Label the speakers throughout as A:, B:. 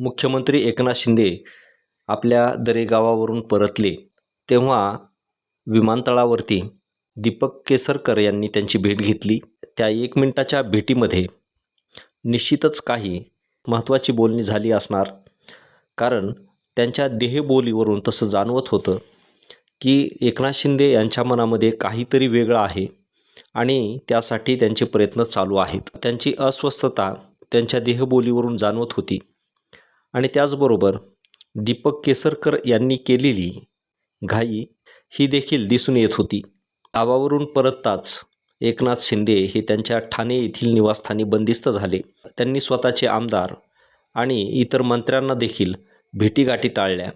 A: मुख्यमंत्री एकनाथ शिंदे आपल्या दरेगावावरून परतले तेव्हा विमानतळावरती दीपक केसरकर यांनी त्यांची भेट घेतली. त्या एक मिनटाच्या भेटीमध्ये निश्चितच काही महत्त्वाची बोलणी झाली असणार कारण त्यांच्या देहबोलीवरून तसं जाणवत होतं की एकनाथ शिंदे यांच्या मनामध्ये काहीतरी वेगळं आहे आणि त्यासाठी त्यांचे प्रयत्न चालू आहेत. त्यांची अस्वस्थता त्यांच्या देहबोलीवरून जाणवत होती. आणि त्याचबरोबर दीपक केसरकर यांनी केलेली घाई ही देखील दिसून येत होती. गावावरून परतताच एकनाथ शिंदे हे त्यांच्या ठाणे येथील निवासस्थानी बंदिस्त झाले. त्यांनी स्वतःचे आमदार आणि इतर मंत्र्यांना देखील भेटीगाठी टाळल्या.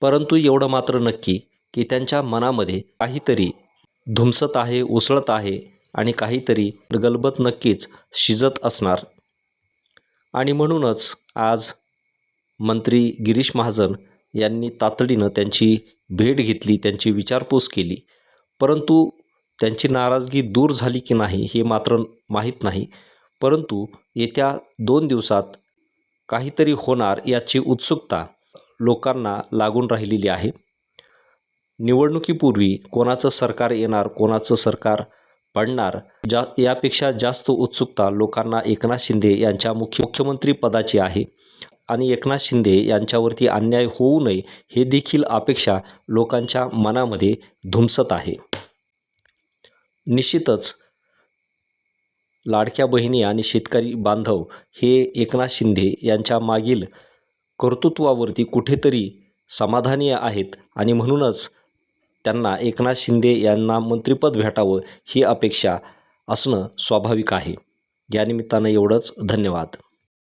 A: परंतु एवढं मात्र नक्की की त्यांच्या मनामध्ये काहीतरी धुमसत आहे उसळत आहे आणि काहीतरी गलबत नक्कीच शिजत असणार. आणि म्हणूनच आज मंत्री गिरीश महाजन यांनी तातडीनं त्यांची भेट घेतली त्यांची विचारपूस केली. परंतु त्यांची नाराजगी दूर झाली की नाही हे मात्र माहीत नाही. परंतु येत्या दोन दिवसात काहीतरी होणार याची उत्सुकता लोकांना लागून राहिलेली आहे. निवडणुकीपूर्वी कोणाचं सरकार येणार कोणाचं सरकार पडणार जा यापेक्षा जास्त उत्सुकता लोकांना एकनाथ शिंदे यांच्या मुख्य मुख्यमंत्री पदाची आहे. आणि एकनाथ शिंदे यांच्यावरती अन्याय होऊ नये हे देखील अपेक्षा लोकांच्या मनामध्ये धुमसत आहे. निश्चितच लाडक्या बहिणी आणि शेतकरी बांधव हे एकनाथ शिंदे यांच्या मागील कर्तृत्वावरती कुठेतरी समाधानी आहेत आणि म्हणूनच त्यांना एकनाथ शिंदे यांना मंत्रिपद भेटावं ही अपेक्षा असणं स्वाभाविक आहे. यानिमित्तानं एवढंच. धन्यवाद.